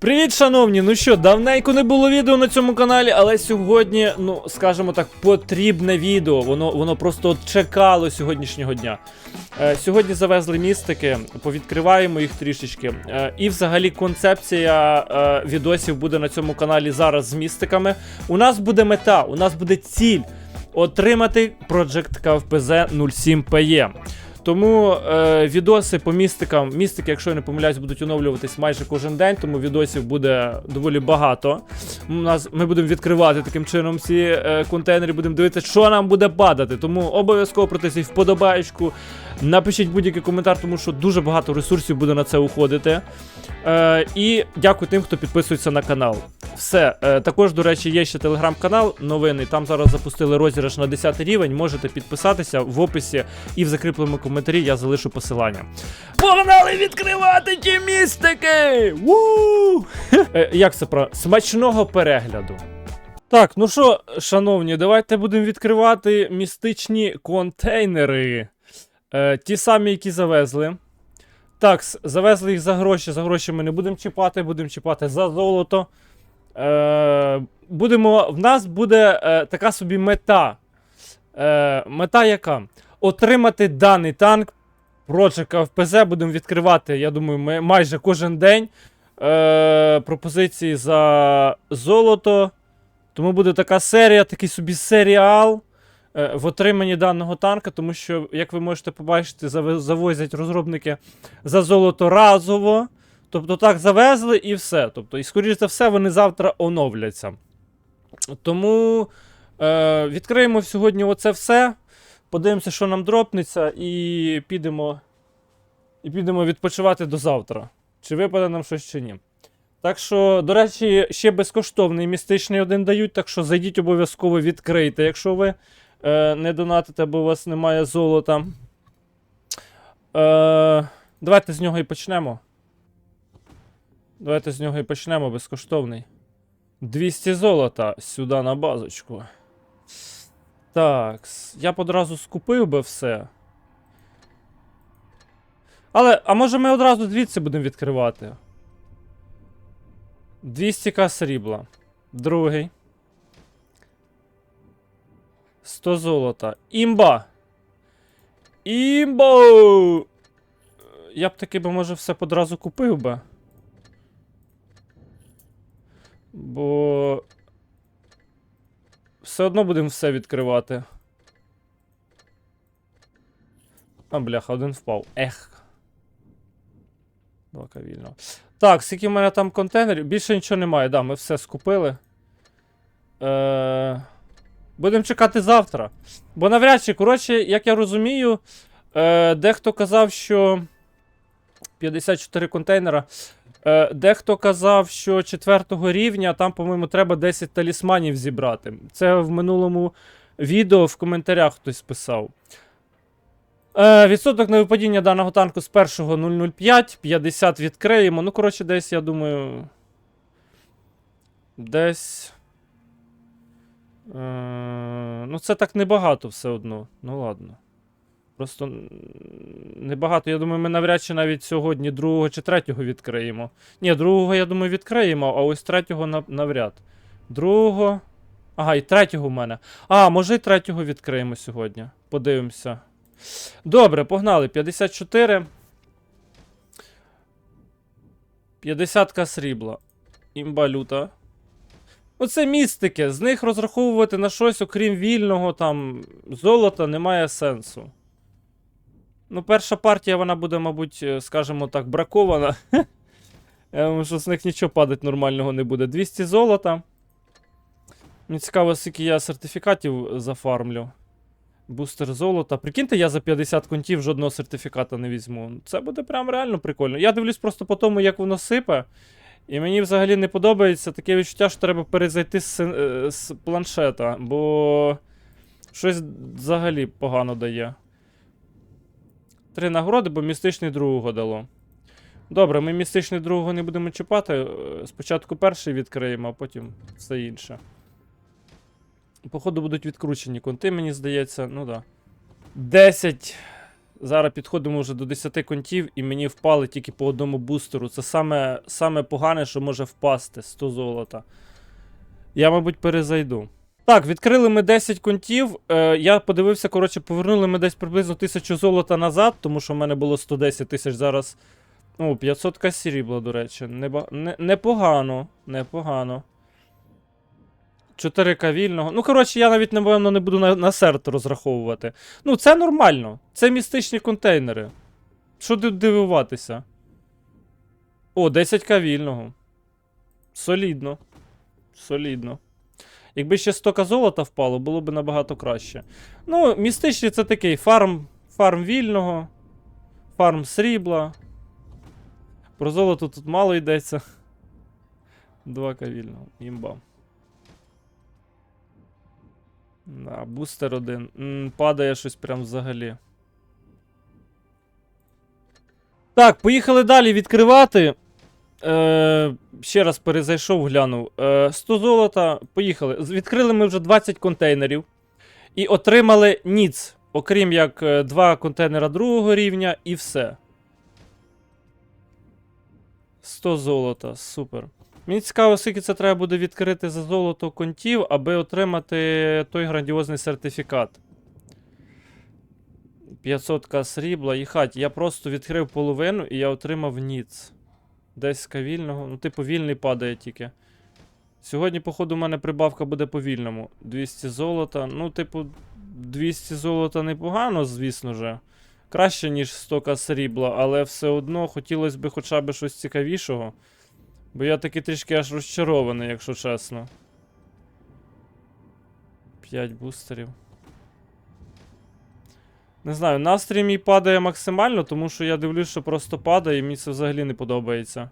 Привіт, шановні! Ну що, давненько не було відео на цьому каналі, але сьогодні, ну скажімо так, потрібне відео. Воно воно просто чекало сьогоднішнього дня. Е, сьогодні завезли містики, повідкриваємо їх трішечки. Е, і взагалі концепція е, відосів буде на цьому каналі зараз з містиками. У нас буде мета, у нас буде ціль отримати Project KFPZ 07 PE. Тому е, відоси по містикам, містики, якщо я не помиляюсь, будуть оновлюватись майже кожен день, тому відосів буде доволі багато. У нас ми будемо відкривати таким чином ці е, контейнери, будемо дивитися, що нам буде падати. Тому обов'язково протисіть вподобаєчку, напишіть будь-який коментар, тому що дуже багато ресурсів буде на це уходити. Е, і дякую тим, хто підписується на канал. Все. Е, також, до речі, є ще телеграм-канал новини. Там зараз запустили розіграш на 10 рівень. Можете підписатися в описі і в закріпленому коментарі я залишу посилання. Погнали відкривати ті містики! Ву! Е, як це про смачного перегляду? Так, ну що, шановні, давайте будемо відкривати містичні контейнери. Е, ті самі, які завезли. Так, завезли їх за гроші. За гроші ми не будемо чіпати, будемо чіпати за золото. Е, будемо, в нас буде е, така собі мета. Е, мета яка? Отримати даний танк. Project FPZ будемо відкривати, я думаю, майже кожен день. Е, пропозиції за золото. Тому буде така серія, такий собі серіал е, в отриманні даного танка, тому що, як ви можете побачити, зави- завозять розробники за золото разово. Тобто так завезли і все. Тобто, і скоріш за все, вони завтра оновляться. Тому е, відкриємо сьогодні оце все. Подивимося, що нам дропнеться, і підемо. І підемо відпочивати до завтра. Чи випаде нам щось чи ні. Так що, до речі, ще безкоштовний містичний один дають, так що зайдіть обов'язково відкрийте, якщо ви е, не донатите, бо у вас немає золота. Е, давайте з нього і почнемо. Давайте з нього і почнемо безкоштовний. 200 золота сюди на базочку. Так, я б одразу скупив би все. Але, а може ми одразу звідси будемо відкривати? 200к срібла. Другий. 100 золота. Імба! Імбо! Я б таки би, може, все одразу купив би. Бо. Все одно будемо все відкривати. А, бляха, один впав. Ех. Два вільно. Так, скільки в мене там контейнерів? Більше нічого немає, да, ми все скупили. Е... Будемо чекати завтра. Бо навряд чи, коротше, як я розумію, е... дехто казав, що 54 контейнера. Е, дехто казав, що четвертого рівня там, по-моєму, треба 10 талісманів зібрати. Це в минулому відео в коментарях хтось писав. Е, відсоток на випадіння даного танку з першого 005, 50 відкриємо. Ну, коротше, десь, я думаю. Десь. Е, ну, це так небагато все одно. Ну ладно. Просто небагато. Я думаю, ми навряд чи навіть сьогодні другого чи третього відкриємо. Ні, другого, я думаю, відкриємо, а ось третього навряд. Другого. Ага, і третього в мене. А, може і третього відкриємо сьогодні. Подивимося. Добре, погнали. 54. 50к срібла. Імба люта. Оце містики. З них розраховувати на щось, окрім вільного там золота, немає сенсу. Ну, перша партія, вона буде, мабуть, е, скажімо так, бракована. Що з них нічого падати нормального не буде. 200 золота. Мені цікаво, скільки я сертифікатів зафармлю. Бустер золота. Прикиньте, я за 50 контів жодного сертифіката не візьму. Це буде прям реально прикольно. Я дивлюсь просто по тому, як воно сипе. І мені взагалі не подобається таке відчуття, що треба перезайти з, е, з планшета, бо щось взагалі погано дає. Три нагороди, бо містичний другого дало. Добре, ми містичний другого не будемо чіпати. е, Спочатку перший відкриємо, а потім все інше. Походу будуть відкручені конти, мені здається. Ну да. 10 Зараз підходимо вже до 10 контів, і мені впали тільки по одному бустеру. Це саме, саме погане, що може впасти 100 золота. Я, мабуть, перезайду. Так, відкрили ми 10 контів. Е, я подивився, коротше, повернули ми десь приблизно 1000 золота назад, тому що в мене було 110 тисяч зараз. Ну, 500 к срібла, до речі. Неба... Не, непогано. Непогано. 4К вільного. Ну, коротше, я навіть, напевно, не буду на, на серт розраховувати. Ну, це нормально. Це містичні контейнери. Що дивуватися? О, 10к вільного. Солідно. Солідно. Якби ще 100к золота впало, було б набагато краще. Ну, містичні це такий фарм, фарм вільного, фарм срібла. Про золото тут мало йдеться. 2к вільного. Імба. Да, бустер один. М, падає щось прям взагалі. Так, поїхали далі відкривати. Е, ще раз перезайшов, глянув. Е, 100 золота. Поїхали. Відкрили ми вже 20 контейнерів. І отримали ніц. Окрім як е, два контейнера другого рівня і все. 100 золота, супер. Мені цікаво, скільки це треба буде відкрити за золото контів, аби отримати той грандіозний сертифікат. 500к срібла. Їхать, я просто відкрив половину і я отримав ніц. Десь вільного. Ну, типу, вільний падає тільки. Сьогодні, походу, у мене прибавка буде по вільному. 200 золота. Ну, типу, 200 золота непогано, звісно же. Краще, ніж 100к срібла, але все одно хотілося б хоча б щось цікавішого. Бо я таки трішки аж розчарований, якщо чесно. 5 бустерів. Не знаю, настрій мій падає максимально, тому що я дивлюсь, що просто падає, і мені це взагалі не подобається.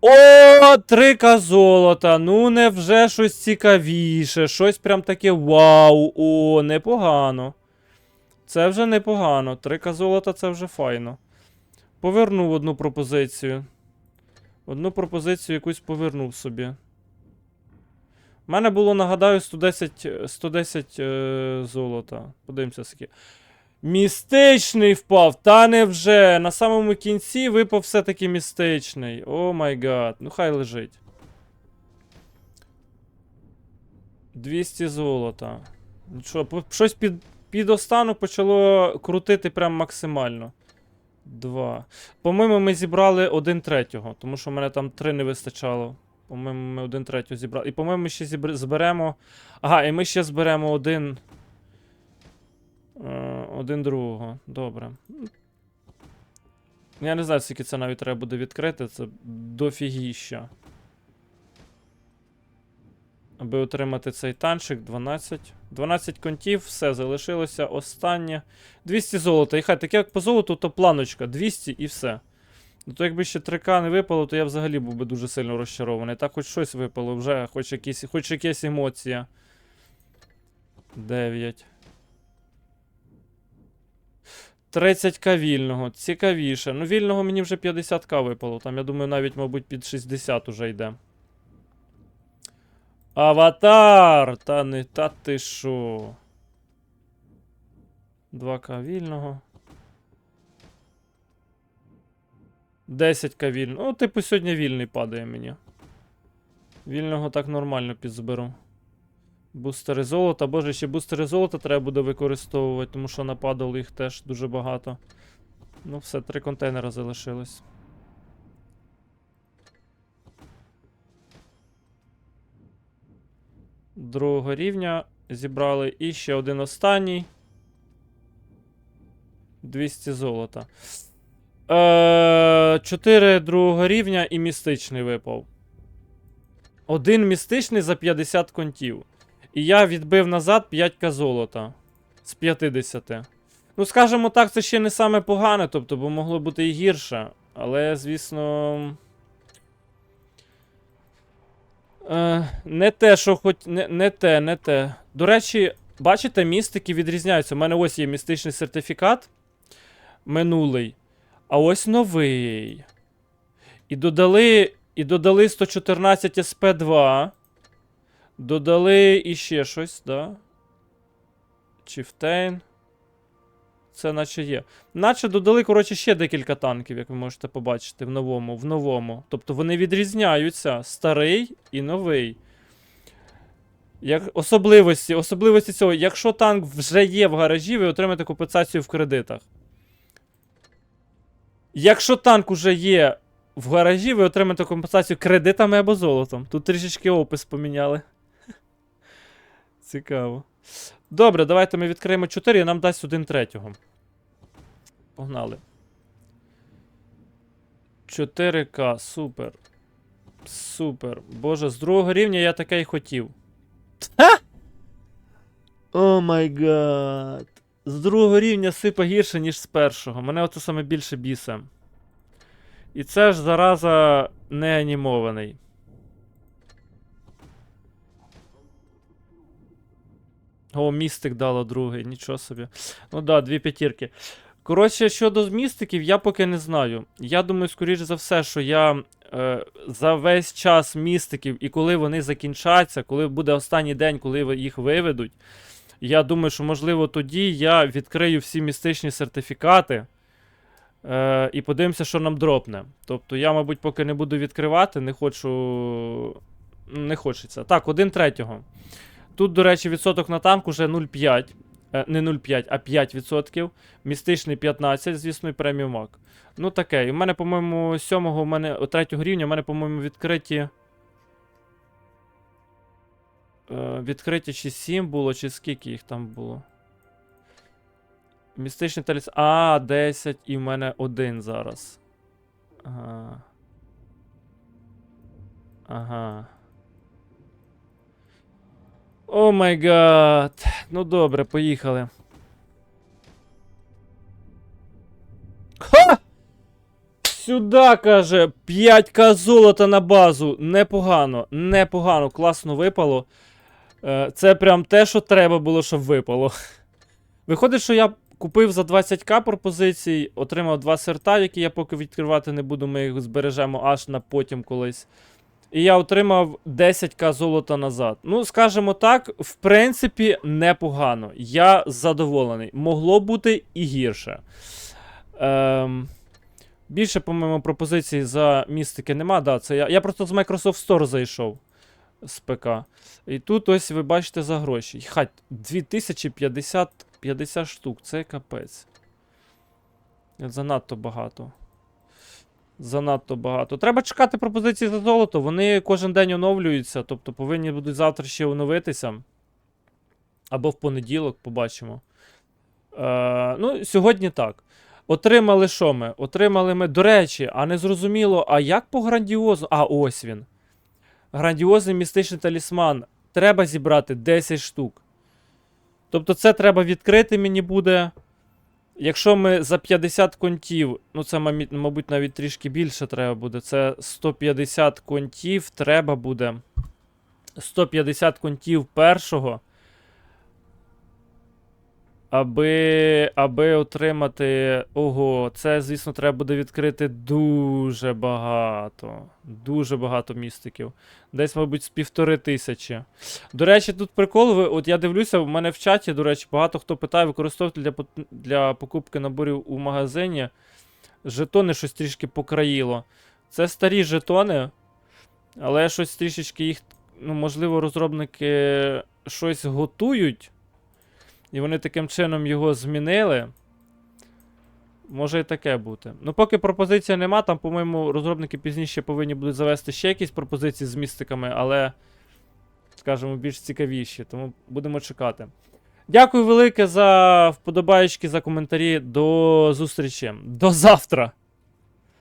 О, трика золота. Ну, невже щось цікавіше. Щось прям таке вау. О, непогано. Це вже непогано. Трика золота це вже файно. Повернув одну пропозицію. Одну пропозицію якусь повернув собі. У мене було, нагадаю, 110, е, 110 е, золота. Подивимося, скільки. Містичний впав, та невже. На самому кінці випав все-таки містичний. О май гад. Ну хай лежить. 200 золота. Нічого, по- щось під, під останок почало крутити прям максимально. Два. По-моєму, ми зібрали один третього, тому що в мене там три не вистачало. По-моєму, ми один третього зібрали. І, по-моєму, ми ще зібр- зберемо. Ага, і ми ще зберемо один. Е, один другого. Добре. Я не знаю, скільки це навіть треба буде відкрити. Це дофігіща. Аби отримати цей танчик, 12. 12 контів, все, залишилося останнє. 200 золота. І хай таке як по золоту, то планочка. 200 і все. Ну то якби ще 3К не випало, то я взагалі був би дуже сильно розчарований. Так хоч щось випало вже, хоч якісь, хоч якась емоція. 9. 30к вільного. Цікавіше. Ну, вільного мені вже 50к випало. Там, я думаю, навіть, мабуть, під 60 уже йде. Аватар! Та не та ти шо. 2к вільного. 10к вільного. Ну, типу, сьогодні вільний падає мені. Вільного так нормально підзберу. Бустери золота. Боже, ще бустери золота треба буде використовувати, тому що нападало їх теж дуже багато. Ну, все, три контейнера залишилось. Другого рівня зібрали. І ще один останній. 200 золота. Е, 4 другого рівня і містичний випав. Один містичний за 50 контів. І я відбив назад 5к золота. З 50. Ну, скажімо так, це ще не саме погане, тобто, бо могло бути і гірше. Але, звісно. Е, не те, що хоч. Не, не те, не те. До речі, бачите, містики відрізняються. У мене ось є містичний сертифікат. Минулий. А ось новий. І додали. І додали 114 SP2. Додали іще щось, да? Chieftain. це наче є. Наче додали, коротше, ще декілька танків, як ви можете побачити, в новому. В новому. Тобто вони відрізняються. Старий і новий. Як особливості, особливості цього, якщо танк вже є в гаражі, ви отримаєте компенсацію в кредитах. Якщо танк уже є в гаражі, ви отримаєте компенсацію кредитами або золотом. Тут трішечки опис поміняли. Цікаво. Добре, давайте ми відкриємо 4 і нам дасть один третього. Погнали. 4К, супер. Супер. Боже, з другого рівня я таке й хотів. О май гад. З другого рівня сипа гірше, ніж з першого. Мене оце саме більше бісе. І це ж зараза не анімований. О, містик дало другий, нічого собі. Ну да, дві п'ятірки. Коротше, щодо містиків, я поки не знаю. Я думаю, скоріш за все, що я е, за весь час містиків і коли вони закінчаться, коли буде останній день, коли їх виведуть, я думаю, що можливо тоді я відкрию всі містичні сертифікати. Е, і подивимося, що нам дропне. Тобто я, мабуть, поки не буду відкривати, не хочу. Не хочеться. Так, один третього. Тут, до речі, відсоток на танк уже 0,5. Е, не 0,5, а 5%. Містичний 15, звісно, і преміум. Ну таке. І в мене, по-моєму, 7 у мене, о, 3 рівня, у мене, по-моєму, відкриті. Е, відкриті чи 7 було, чи скільки їх там було. Містичний таліс. А, 10, і в мене один зараз. Ага. Ага. О май гад. Ну добре, поїхали. Ха! Сюда, каже, 5к золота на базу. Непогано, непогано, класно випало. Е, Це прям те, що треба було, щоб випало. Виходить, що я купив за 20к пропозицій, отримав два серта, які я поки відкривати не буду, ми їх збережемо аж на потім колись. І я отримав 10к золота назад. Ну, скажімо так, в принципі, непогано. Я задоволений. Могло бути і гірше. Ем, більше, по-моєму, пропозицій за містики нема. Да, це я, я просто з Microsoft Store зайшов з ПК. І тут ось ви бачите за гроші. Хать, 2050 50 штук, це капець. Занадто багато. Занадто багато. Треба чекати пропозиції за золото. Вони кожен день оновлюються, тобто повинні будуть завтра ще оновитися. Або в понеділок, побачимо. Е, ну, сьогодні так. Отримали що ми? Отримали ми, до речі, а не зрозуміло, а як по грандіозу. А, ось він. Грандіозний містичний талісман. Треба зібрати 10 штук. Тобто, це треба відкрити мені буде. Якщо ми за 50 контів, ну це, мабуть, навіть трішки більше треба буде. Це 150 контів треба буде. 150 контів першого. Аби, аби отримати. Ого, це, звісно, треба буде відкрити дуже багато. Дуже багато містиків. Десь, мабуть, з півтори тисячі. До речі, тут прикол, от я дивлюся, в мене в чаті, до речі, багато хто питає, використовувати для, для покупки наборів у магазині. Жетони щось трішки покраїло. Це старі жетони, але щось трішечки їх, ну, можливо, розробники щось готують. І вони таким чином його змінили. Може і таке бути. Ну, поки пропозиція нема, там, по-моєму, розробники пізніше повинні будуть завести ще якісь пропозиції з містиками, але, скажімо, більш цікавіші, тому будемо чекати. Дякую велике за вподобаєчки, за коментарі. До зустрічі. До завтра!